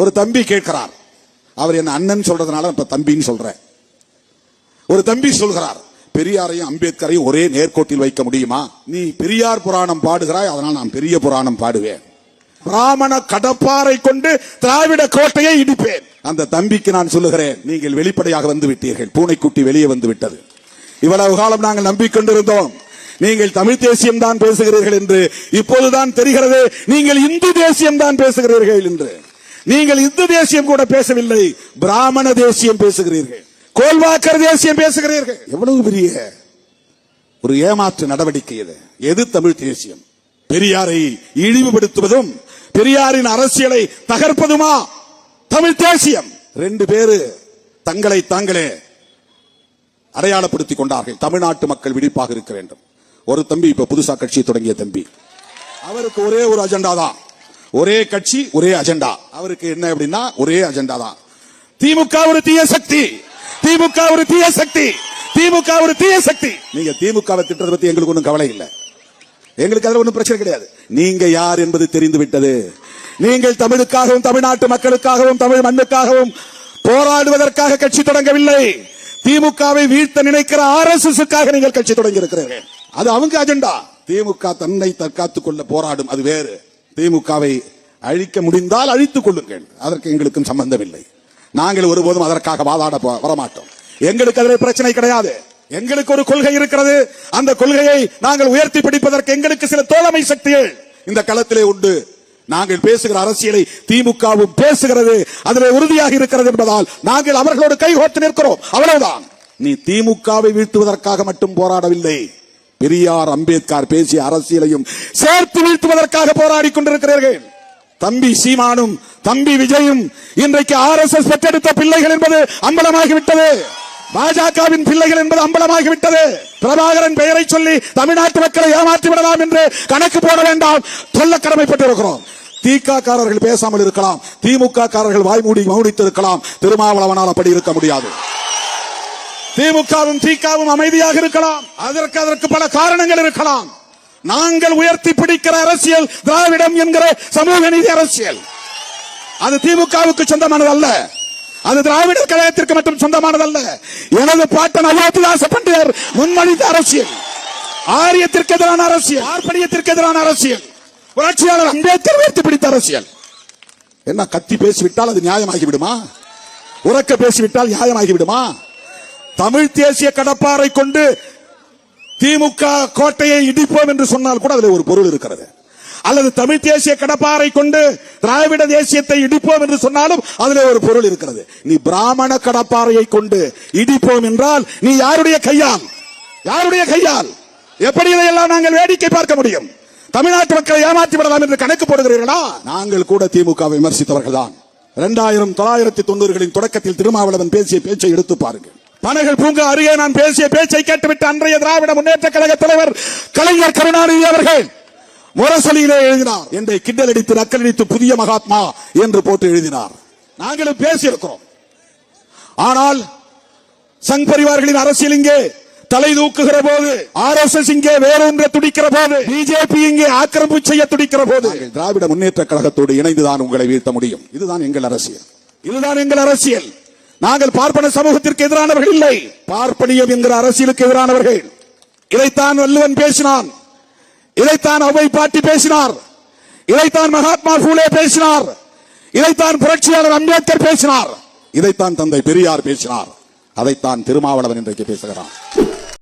ஒரு தம்பி கேட்கிறார். அவர் என்ன அண்ணன் சொல்றதுனால இப்ப தம்பின்னு சொல்றேன். ஒரு தம்பி சொல்கிறார் பெரியாரையும் அம்பேத்கரையும் ஒரே நேர்கோட்டில் வைக்க முடியுமா? நீ பெரியார் புராணம் பாடுகிறாய் அதனால் நான் பெரிய புராணம் பாடுவேன். பிராமண கடப்பாரை கொண்டு திராவிட கோட்டையை இடிப்பேன். அந்த தம்பிக்கு நான் சொல்லுகிறேன் நீங்கள் வெளிப்படையாக வந்து விட்டீர்கள். பூனைக்குட்டி வெளியே வந்து விட்டது. இவ்வளவு காலம் நாங்கள் நம்பிக்கொண்டிருந்தோம். நீங்கள் தமிழ் தேசியம் தான் பேசுகிறீர்கள் என்று இப்போதுதான் தெரிகிறது. நீங்கள் இந்து தேசியம் தான் பேசுகிறீர்கள் என்று. நீங்கள் இந்து தேசியம் கூட பேசவில்லை பிராமண தேசியம் பேசுகிறீர்கள் கோல்வாக்கர் தேசியம் பேசுகிறீர்கள். எவ்வளவு பெரிய ஒரு ஏமாற்று நடவடிக்கை இது. எது தமிழ் தேசியம்? பெரியாரை இழிவுபடுத்துவதும் பெரியாரின் அரசியலை தகர்ப்பதுமா? தமிழ் தேசியம். ரெண்டு பேரு தங்களை தாங்களே அடையாளப்படுத்திக் கொண்டார்கள். தமிழ்நாட்டு மக்கள் விழிப்பாக இருக்க வேண்டும். ஒரு தம்பி இப்ப புதுசா கட்சி தொடங்கிய தம்பி. அவருக்கு ஒரே ஒரு அஜெண்டா தான். ஒரே கட்சி ஒரே அஜெண்டா. அவருக்கு என்ன அப்படின்னா ஒரே அஜெண்டா தான். திமுக ஒரு தீய சக்தி. திமுக ஒரு தீய சக்தி. திமுக ஒரு தீய சக்தி. நீங்க திமுகவை திட்டத்தை பத்தி எங்களுக்கு ஒன்றும் கவலை இல்லை. எங்களுக்கு அதுல ஒன்றும் பிரச்சனை கிடையாது. நீங்க யார் என்பது தெரிந்து விட்டது. நீங்கள் தமிழுக்காகவும் தமிழ்நாட்டு மக்களுக்காகவும் தமிழ் மண்ணுக்காகவும் போராடுவதற்காக கட்சி தொடங்கவில்லை. திமுகவை வீழ்த்த நினைக்கிற ஆர் எஸ் எஸ் நீங்கள் கட்சி தொடங்கி இருக்கிறீர்கள் அது அவங்க அஜெண்டா திமுக தன்னை தற்காத்துக் கொள்ள போராடும். அது வேறு. திமுகவை அழிக்க முடிந்தால் அழித்துக் கொள்ளுங்கள். அதற்கு எங்களுக்கும் சம்பந்தம் இல்லை நாங்கள் ஒருபோதும் அதற்காக வாதாட வரமாட்டோம். எங்களுக்கு அதில் பிரச்சனை கிடையாது. எங்களுக்கு ஒரு கொள்கை இருக்கிறது. அந்த கொள்கையை நாங்கள் உயர்த்தி பிடிப்பதற்கு எங்களுக்கு சில தோழமை சக்திகள் இந்த களத்திலே உண்டு. நாங்கள் பேசுகிற அரசியலை திமுகவும் பேசுகிறது. அதில் உறுதியாக இருக்கிறது என்பதால் நாங்கள் அவர்களோடு கைகோர்த்து நிற்கிறோம். அவ்வளவுதான். நீ திமுகவை வீழ்த்துவதற்காக மட்டும் போராடவில்லை. பெரியார் அம்பேத்கர் பேசிய அரசியலையும் சேர்த்து வீழ்த்துவதற்காக போராடி கொண்டிருக்கிறீர்கள். தம்பி சீமானும் தம்பி விஜயும் இன்றைக்கு ஆர் எஸ் எஸ் பெற்றெடுத்த பிள்ளைகள் என்பது அம்பலமாகிவிட்டது. பாஜகவின் பிள்ளைகள் என்பது அம்பலமாகிவிட்டது. பிரபாகரன் பெயரை சொல்லி தமிழ்நாட்டு மக்களை ஏமாற்றி விடலாம் என்று கணக்கு போட வேண்டாம். சொல்ல கடமைப்பட்டிருக்கிறோம். திக பேசாமல் இருக்கலாம். திமுக காரர்கள் வாய்மூடி மௌனித்து இருக்கலாம் திருமாவளவனால் அப்படி இருக்க முடியாது. திமுகவும் திகவும் அமைதியாக இருக்கலாம். அதற்கு அதற்கு பல காரணங்கள் இருக்கலாம். நாங்கள் உயர்த்தி பிடிக்கிற அரசியல் திராவிடம் என்கிற சமூக நீதி அரசியல். அது திமுகவுக்கு சொந்தமானது அல்ல அது திராவிட கழகத்திற்கு மட்டும் சொந்தமானதல்ல. எனது பாட்டன் அயோத்திதாச பண்டிதர் முன்மொழிந்த அரசியல். ஆரியத்திற்கு எதிரான அரசியல். ஆர்ப்பணியத்திற்கு எதிரான அரசியல். புரட்சியாளர் அம்பேத்கர் உயர்த்தி பிடித்த அரசியல். என்ன கத்தி பேசிவிட்டால் அது நியாயமாகிவிடுமா? உறக்க பேசிவிட்டால் நியாயமாகிவிடுமா? தமிழ் தேசிய கடப்பாரை கொண்டு திமுக கோட்டையை இடிப்போம் என்று சொன்னால் கூட அதில் ஒரு பொருள் இருக்கிறது. அல்லது தமிழ் தேசிய கடப்பாறை கொண்டு திராவிட தேசியத்தை இடிப்போம் என்று சொன்னாலும் அதுல ஒரு பொருள் இருக்கிறது. நீ பிராமண கடப்பாறையை கொண்டு இடிப்போம் என்றால் நீ யாருடைய கையால்? யாருடைய கையால்? எப்படி இதையெல்லாம் நாங்கள் வேடிக்கை பார்க்க முடியும்? தமிழ்நாட்டு மக்களை ஏமாற்றி விடலாம் என்று கணக்கு போடுகிறீர்களா? நாங்கள் கூட திமுக விமர்சித்தவர்கள் தான் இரண்டாயிரம் தொள்ளாயிரத்தி தொண்ணூறுகளின் தொடக்கத்தில் திருமாவளவன் பேசிய பேச்சை எடுத்து பாருங்கள். பனைகள் பூங்கா அருகே நான் பேசிய பேச்சை கேட்டுவிட்டு அன்றைய திராவிட முன்னேற்ற கழக தலைவர் கலைஞர் கருணாநிதி அவர்கள் முரசொலியிலே எழுதினார் என்னை கிண்டல் அடித்து நக்கலடித்து புதிய மகாத்மா என்று போட்டு எழுதினார். நாங்களும் பேசியிருக்கிறோம். ஆனால் சங் பரிவார்களின் அரசியல் இங்கே தலை தூக்குகிற போது ஆர் எஸ் எஸ் இங்கே வேறொன்ற துடிக்கிற போது பிஜேபி இங்கே ஆக்கிரமிப்பு செய்ய துடிக்கிற போது திராவிட முன்னேற்ற கழகத்தோடு இணைந்துதான் உங்களை வீழ்த்த முடியும். இதுதான் எங்கள் அரசியல். இதுதான் எங்கள் அரசியல். நாங்கள் பார்ப்பன சமூகத்திற்கு எதிரானவர்கள் இல்லை. பார்ப்பனியம் என்கிற அரசியலுக்கு எதிரானவர்கள். இதைத்தான் வல்லுவன் பேசினான். இதைத்தான் அவை பாட்டி பேசினார். இதைத்தான் மகாத்மா பூலே பேசினார். இதைத்தான் புரட்சியாளர் அம்பேத்கர் பேசினார். இதைத்தான் தந்தை பெரியார் பேசினார். அதைத்தான் திருமாவளவன் இன்றைக்கு பேசுகிறான்.